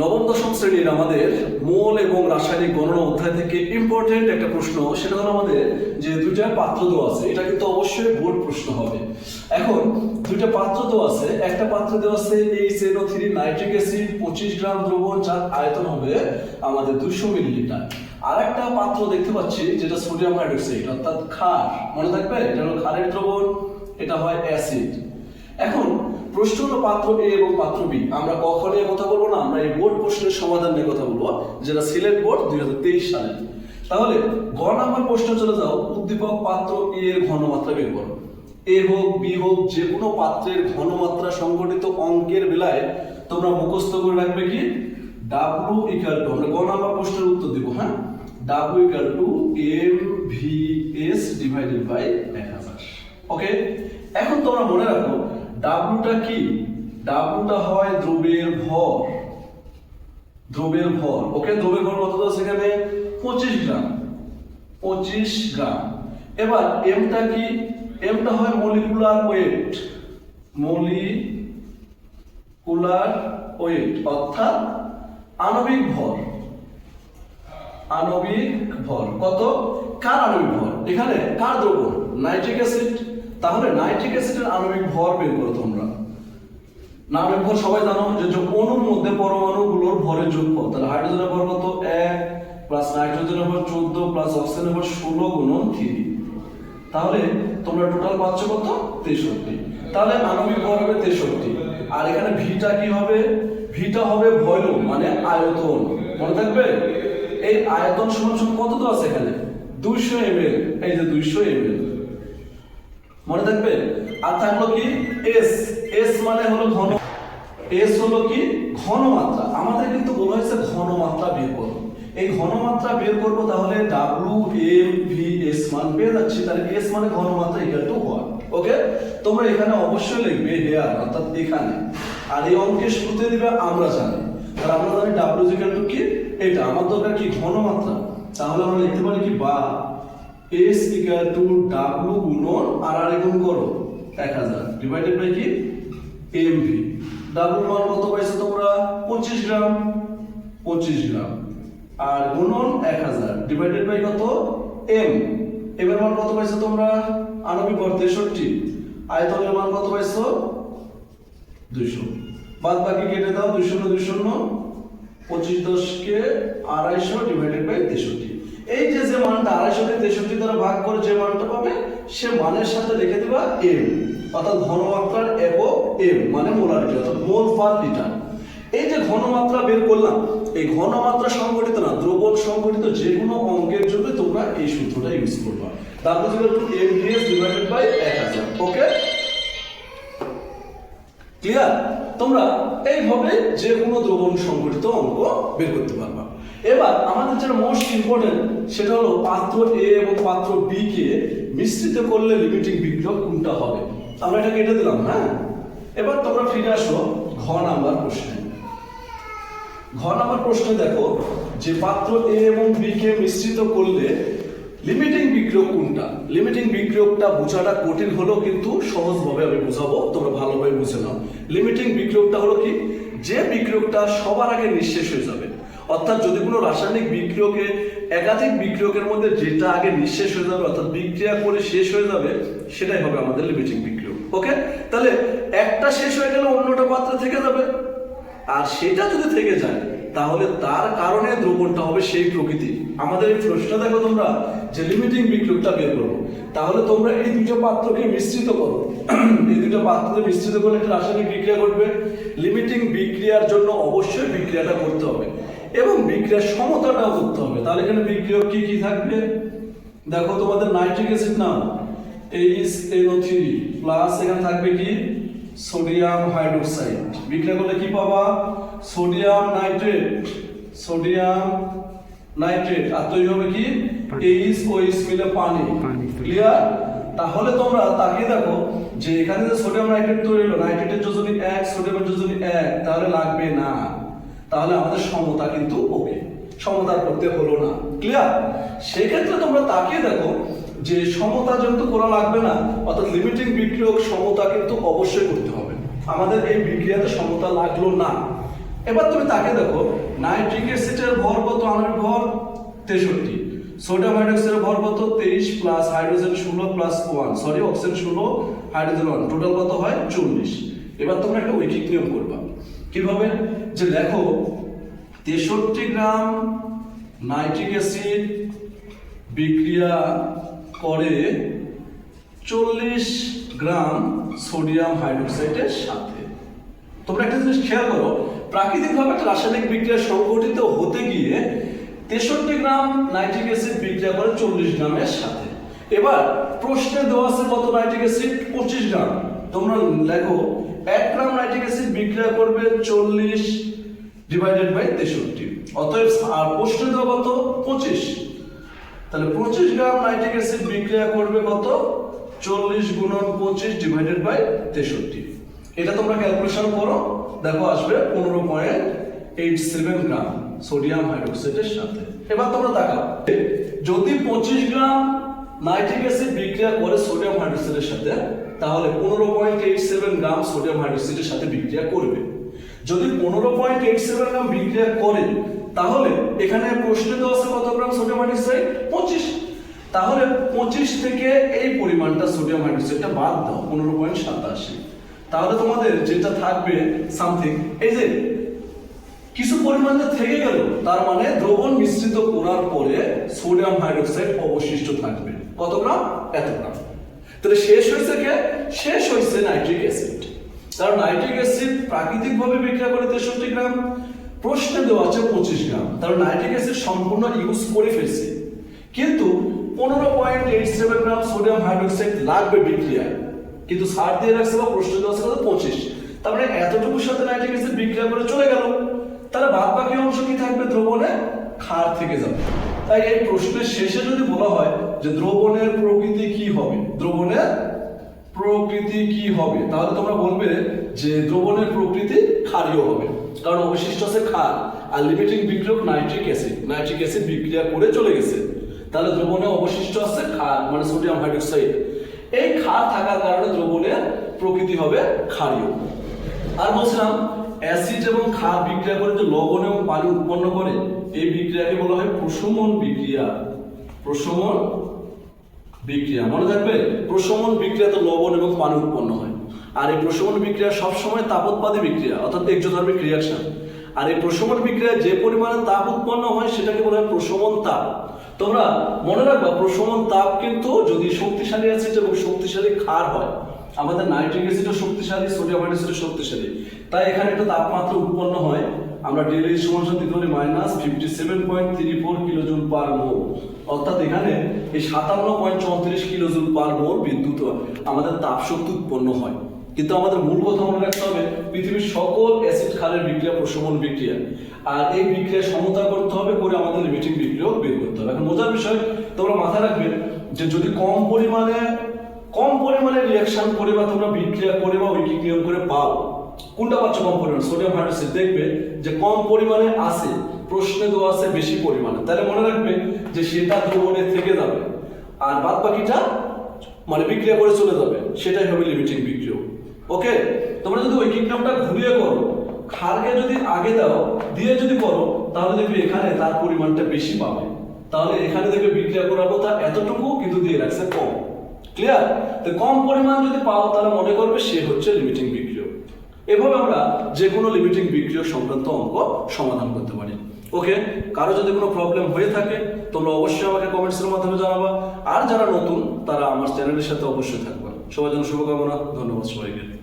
নবম, দশম শ্রেণির আমাদের মোল এবং রাসায়নিক গণনা অধ্যায় থেকে ইম্পর্টেন্ট একটা প্রশ্ন, সেটা হলো আমাদের যে দুইটা পাত্র দেওয়া আছে, এটা কিন্তু অবশ্যই বোর্ড প্রশ্ন হবে। এখন, দুইটা পাত্র দেওয়া আছে, একটা পাত্র দেওয়া আছে H NO three nitric acid পঁচিশ গ্রাম দ্রবণ, যার আয়তন হবে আমাদের দুশো মিলিলিটার আর একটা পাত্র দেখতে পাচ্ছি, যেটা সোডিয়াম হাইড্রোক্সাইড অর্থাৎ ক্ষার। মনে থাকবে? এটা হলো ক্ষারের দ্রবণ, এটা হয় অ্যাসিড এখন প্রশ্ন হলো পাত্র এ এবং পাত্র বি আমরা কখন নিয়ে কথা বলব না, আমরা এই বোর্ড প্রশ্নের সমাধান নিয়ে কথা বলব, যেটা সিলেট বোর্ড দুই হাজার তেইশ সালে। তাহলে গ নাম্বার প্রশ্ন চলে যাও, উদ্দীপক পাত্র এ এর ঘনমাত্রা বের করো। এ হোক বি হোক, যে কোনো পাত্রের ঘনমাত্রা সংগঠিত অঙ্কের বেলায় তোমরা মুখস্থ করে রাখবে কি? ডাব্লু ইকাল টু আমরা গ নাম্বার প্রশ্নের উত্তর দিব হ্যাঁ? W equal to M V S divided by এক হাজার। ওকে এখন তোমরা মনে রাখো ডাব্লুটা কি? ডাব্লুটা হয় দ্রব্যের ভর। দ্রব্যের ভর। ওকে দ্রব্যের ভর কত সেখানে? পঁচিশ গ্রাম। পঁচিশ গ্রাম। এবার এমটা কি? এমটা হয় মলিকুলার ওয়েট। মলিকুলার ওয়েট, অর্থাৎ আণবিক ভর। আণবিক ভর। কত? কার আণবিক ভর? এখানে কার দ্রবণ নাইট্রিক অ্যাসিড। তাহলে নাইট্রিক অ্যাসিডের আণবিক ভর বের করো তোমরা। নামের ভর সবাই জানো যে অণুর মধ্যে পরমাণুগুলোর ভরের যোগফল। তাহলে হাইড্রোজেনের ভর কত? এক প্লাস নাইট্রোজেনের ভর চোদ্দ প্লাস অক্সিজেনের ভর ষোলো গুণন থ্রি তাহলে তোমরা টোটাল পাচ্ছ কত? তেষট্টি। তাহলে আণবিক ভর হবে তেষট্টি। আর এখানে ভিটা কি হবে? ভিটা হবে ভলিউম মানে আয়তন। মনে থাকবে? এই আয়তন সমান সমান কত তো আছে এখানে? দুইশো এমএল। এই যে দুইশো এমএল। মনে থাকবে? আর থাকল কি? এস এস মানে হলো ঘন। এস হলো কি? ঘনমাত্রা। আমাদের কিন্তু বলা হয়েছে ঘনমাত্রা বের করো এই ঘনমাত্রা বের করব তাহলে ডাব্লিউ এম ভি এস মান পেয়ে যাচ্ছি। তাহলে এস মানে ঘনমাত্রা ইকুয়াল টু ওয়ান ওকে তোমরা এখানে অবশ্যই লিখবে হেয়ার অর্থাৎ এখানে। আর এই অঙ্কের শুরুতে দিবে আমরা জানি। আর আমরা জানি ডাব্লিউ ইকুয়াল টু কি? এটা। আমার দরকার কি? ঘনমাত্রা। তাহলে আমরা লিখতে পারি কি? বা এস ইকুয়াল টু ডাব্লু গুণন আর আর গুণ করো। এক হাজার। ডিভাইডেড বাই কি? এম ভি ডাব্লু মান কত পাইছো তোমরা? পঁচিশ গ্রাম। পঁচিশ গ্রাম। আর গুণন এক হাজার। ডিভাইডেড বাই কত? এম এম এর মান কত পাইছো তোমরা? আণবিক ভর তেষট্টি আয়তনের মান কত পাইছো? দুইশো। বাদ বাকি কেটে দাও দুই শূন্য দুই শূন্য পঁচিশ দশকে আড়াইশো ডিভাইডেড বাই তেষট্টি। এই যে যে মানটা আড়াইশো থেকে তেষট্টি দ্বারা ভাগ করে যে মানটা পাবে, সে মানের সাথে লিখে দেবা এম অর্থাৎ ঘনমাত্রার একক এম মানে মোলারিটি অর্থাৎ মোল পার লিটার এই যে ঘনমাত্রা বের করলাম, এই ঘনমাত্রা সংগঠিত না, দ্রবণ সংগঠিত যে কোনো অঙ্কের জন্য তোমরা এই সূত্রটা ইউজ করবা। তারপর যেটা two M DS divided by এক হাজার ওকে ক্লিয়ার তোমরা এইভাবে যে কোনো দ্রবণ সংগঠিত অঙ্ক বের করতে পারবা। এবার আমাদের যেটা মোস্ট ইম্পর্টেন্ট সেটা হলো পাত্র এ এবং পাত্র বি কে মিশ্রিত করলে লিমিটিং বিক্রিয়ক কোনটা হবে? আমরা এটা কেটে দিলাম হ্যাঁ? এবার তোমরা ফিরে আসো ঘ নাম্বার প্রশ্নে। ঘ নাম্বার প্রশ্নে দেখো যে পাত্র এ এবং বি কে মিশ্রিত করলে লিমিটিং বিক্রিয়ক কোনটা? লিমিটিং বিক্রিয়কটা বোঝাটা কঠিন হলেও কিন্তু সহজভাবে আমি বোঝাবো, তোমরা ভালোভাবে বুঝে নাও। লিমিটিং বিক্রিয়কটা হলো কি? যে বিক্রিয়কটা সবার আগে নিঃশেষ হয়ে যাবে। অর্থাৎ যদি কোনো রাসায়নিক বিক্রিয়কে একাধিক বিক্রিয়কের মধ্যে যেটা আগে নিঃশেষ হয়ে যাবে অর্থাৎ বিক্রিয়া করে শেষ হয়ে যাবে, সেটাই হবে আমাদের লিমিটিং বিক্রিয়ক। ওকে তাহলে একটা শেষ হয়ে গেলে অন্যটা পাত্রে থেকে যাবে। আর সেটা যদি থেকে যায়, তাহলে তার কারণে দ্রবণটা হবে সেই প্রকৃতি। আমাদের এই প্রশ্নটা দেখো তোমরা, যে লিমিটিং বিক্রিয়কটা বের করো। তাহলে তোমরা এই দুটো পাত্রকে মিশ্রিত করো। এই দুটো পাত্রকে মিশ্রিত করলে একটা রাসায়নিক বিক্রিয়া ঘটবে? লিমিটিং বিক্রিয়ার জন্য অবশ্যই বিক্রিয়াটা করতে হবে। এবং বিক্রিয়ার সমতাটাও করতে হবে। তাহলে এখানে বিক্রিয়ক কি কি থাকবে? দেখো তোমাদের নাইট্রিক অ্যাসিড নাও H N O three plus এখানে থাকবে কি? Sodium hydroxide. বিক্রিয়া করলে কি পাবা? Sodium nitrate. Sodium nitrate. আর তৈরি হবে কি? এইচ ও এইচ মিলে পানি। পানি। ক্লিয়ার তাহলে তোমরা তাকিয়ে দেখো যে এখানে যে সোডিয়াম নাইট্রেট তৈরি হলো নাইট্রেটের যোজনী এক সোডিয়ামের যোজনী এক তাহলে লাগবে না। তাহলে আমাদের সমতা কিন্তু ওকে সমতার করতে হলো না। ক্লিয়ার সেক্ষেত্রে তোমরা তাকিয়ে দেখো যে সমতা যেহেতু করা লাগবে না, অর্থাৎ লিমিটিং বিক্রিয়ক সমতা কিন্তু অবশ্যই করতে হবে। আমাদের এই বিক্রিয়াতে সমতা লাগল না। এবার তুমি তাকে দেখো নাইট্রিক অ্যাসিডের ভর কত? আণবিক ভর তেষট্টি। সোডিয়াম হাইড্রোক্সাইডের ভর কত? তেইশ প্লাস হাইড্রোজেন ষোলো প্লাস ওয়ান সরি অক্সিজেন ষোলো হাইড্রোজেন ওয়ান টোটাল কত হয়? চল্লিশ। এবার তোমরা একটা ঐকিক নিয়ম করবা। কীভাবে যে দেখো, তেষট্টি গ্রাম নাইট্রিক অ্যাসিড বিক্রিয়া করে চল্লিশ গ্রাম সোডিয়াম হাইড্রোক্সাইডের সাথে। তোমরা একটা জিনিস খেয়াল করো, প্রাকৃতিকভাবে একটা রাসায়নিক বিক্রিয়া সংগঠিত হতে গিয়ে তেষট্টি গ্রাম নাইট্রিক অ্যাসিড বিক্রিয়া করে চল্লিশ গ্রামের সাথে। এবার প্রশ্নে দেওয়া আছে কত নাইট্রিক অ্যাসিড? পঁচিশ গ্রাম। তোমরা লেখো এক গ্রাম নাইট্রিক অ্যাসিড বিক্রিয়া করবে চল্লিশ ডিভাইডেড বাই তেষট্টি। অতএব আর প্রশ্নে দেওয়া কত? পঁচিশ। তাহলে পঁচিশ গ্রাম নাইট্রিক অ্যাসিড বিক্রিয়া করবে কত? চল্লিশ গুণন পঁচিশ ডিভাইডেড বাই তেষট্টি। এটা তোমরা ক্যালকুলেশন করো। দেখো, আসবে পনেরো point eight seven gram sodium হাইড্রোক্সাইডের সাথে। এবার তোমরা দেখাও। যদি পঁচিশ গ্রাম নাইট্রিক অ্যাসিড বিক্রিয়া করে সোডিয়াম হাইড্রোক্সাইডের সাথে তাহলে পনেরো point eight seven gram sodium হাইড্রোক্সাইডের সাথে বিক্রিয়া করবে। যদি পনেরো পয়েন্ট এইট সেভেন গ্রাম বিক্রিয়া করে, তাহলে এখানে প্রশ্নে দেওয়া আছে কত গ্রাম সোডিয়াম হাইড্রোক্সাইড পঁচিশ। তাহলে পঁচিশ থেকে এই পরিমাণটা সোডিয়াম হাইড্রোক্সাইডটা বাদ দাও, পনেরো পয়েন্ট সাতাশি। তাহলে তোমাদের যেটা থাকবে সামথিং এই যে কিছু পরিমাণে থেকে গেল, তার মানে দ্রবণ মিশ্রিত করার পরে সোডিয়াম হাইড্রোক্সাইড অবশিষ্ট থাকবে। কত গ্রাম? এত গ্রাম। তাহলে শেষ হয়েছে কে? শেষ হয়েছে নাইট্রিক অ্যাসিড কারণ নাইট্রিক অ্যাসিড প্রাকৃতিকভাবে বিক্রিয়া করে তেষট্টি গ্রাম, প্রশ্নে দেওয়া আছে পঁচিশ গ্রাম। তাহলে নাইট্রিক অ্যাসিড সম্পূর্ণ ইউজ করে ফেলছে। কিন্তু পনেরো point eight seven gram sodium hydroxide লাগবে বিক্রিয়ায়। কিন্তু সার দিয়ে রাখছে বা প্রশ্ন দেওয়া আছে পঁচিশ। তার মানে এতটুকুর সাথে নাইট্রিক অ্যাসিড বিক্রিয়া করে চলে গেল। তাহলে বাদ বাকি অংশ কি থাকবে? দ্রবণে ক্ষার থেকে যাবে। তাই এই প্রশ্নের শেষে যদি বলা হয় যে দ্রবণের প্রকৃতি কি হবে, দ্রবণের প্রকৃতি কি হবে, তাহলে তোমরা বলবে যে দ্রবণের প্রকৃতি ক্ষারীয় হবে। কারণ অবশিষ্ট আছে ক্ষার, আর লিমিটিং বিক্রিয়ক নাইট্রিক অ্যাসিড নাইট্রিক অ্যাসিড বিক্রিয়া করে চলে গেছে। তাহলে দ্রবণে অবশিষ্ট আছে ক্ষার মানে সোডিয়াম হাইড্রোক্সাইড এই ক্ষার থাকার কারণে দ্রবণের প্রকৃতি হবে ক্ষারীয়। আর বলছিলাম অ্যাসিড এবং ক্ষার বিক্রিয়া করে যে লবণ এবং পানি উৎপন্ন করে, এই বিক্রিয়াকে বলা হয় প্রশমন বিক্রিয়া। প্রশমন বিক্রিয়া। মনে থাকবে, প্রশমন বিক্রিয়াতে লবণ এবং পানি উৎপন্ন হয়। আর এই প্রশমন বিক্রিয়া সবসময় তাপোৎপাদী বিক্রিয়া, অর্থাৎ এক্সোথার্মিক রিয়াকশন আর এই প্রশমন বিক্রিয়া যে পরিমাণে তাপ উৎপন্ন হয়, সেটাকে বলা হয় প্রশমন তাপ। তোমরা মনে রাখবা, প্রশমন তাপ কিন্তু যদি শক্তিশালী অ্যাসিড এবং শক্তিশালী ক্ষার হয় আমাদের নাইট্রিক অ্যাসিডও শক্তিশালী সোডিয়াম হাইড্রোক্সাইডও শক্তিশালী। তাই এখানে একটা তাপমাত্রা উৎপন্ন হয়। আমরা ডেলি সমান দিতে পারি minus fifty seven point three four kilojoule per mole অর্থাৎ এখানে এই সাতান্ন পয়েন্ট চৌত্রিশ কিলোজুল পার মোল বিদ্যুৎ আমাদের তাপ শক্তি উৎপন্ন হয়। কিন্তু আমাদের মূল কথা মনে রাখতে হবে, পৃথিবীর সকল অ্যাসিড ক্ষারের বিক্রিয়া প্রশমন বিক্রিয়া। আর এই বিক্রিয়া সমতা করতে হবে করে আমাদের লিমিটিং বিক্রিয়া বের করতে হবে। এখন মজার বিষয়, তোমরা মাথায় রাখবে যে যদি কম পরিমাণে কম পরিমাণে রিয়াকশন করে বা তোমরা বিক্রিয়া করে বা নিয়ম করে পাও। কোনটা পাচ্ছ কম পরিমাণে? সোডিয়াম হাইড্রোক্সাইড দেখবে যে কম পরিমাণে আছে, প্রশ্নে দেওয়া আছে বেশি পরিমাণে। তাহলে মনে রাখবে যে সেটা দ্রবণে থেকে যাবে। আর বাদ বাকিটা মানে বিক্রিয়া করে চলে যাবে। সেটাই হবে লিমিটিং বিক্রিয়া। ওকে তোমরা যদি ঐকিক নিয়মটা ঘুরিয়ে করো ক্ষারকে যদি আগে দাও, দিয়ে যদি করো, তাহলে দেখবে এখানে তার পরিমাণটা বেশি পাবে। তাহলে এখানে দেখবে বিক্রিয়া করাবো তা এতটুকু, কিন্তু দিয়ে রাখছে কম। ক্লিয়ার তো কম পরিমাণ যদি পাও, তাহলে মনে করবে সে হচ্ছে লিমিটিং বিক্রিয় এভাবে আমরা যে কোনো লিমিটিং বিক্রিয় সংক্রান্ত অঙ্ক সমাধান করতে পারি। ওকে কারও যদি কোনো প্রবলেম হয়ে থাকে, তোমরা অবশ্যই আমাকে কমেন্টসের মাধ্যমে জানাবা। আর যারা নতুন, তারা আমার চ্যানেলের সাথে অবশ্যই থাকবে। সবার জন্য শুভকামনা, ধন্যবাদ সবাইকে।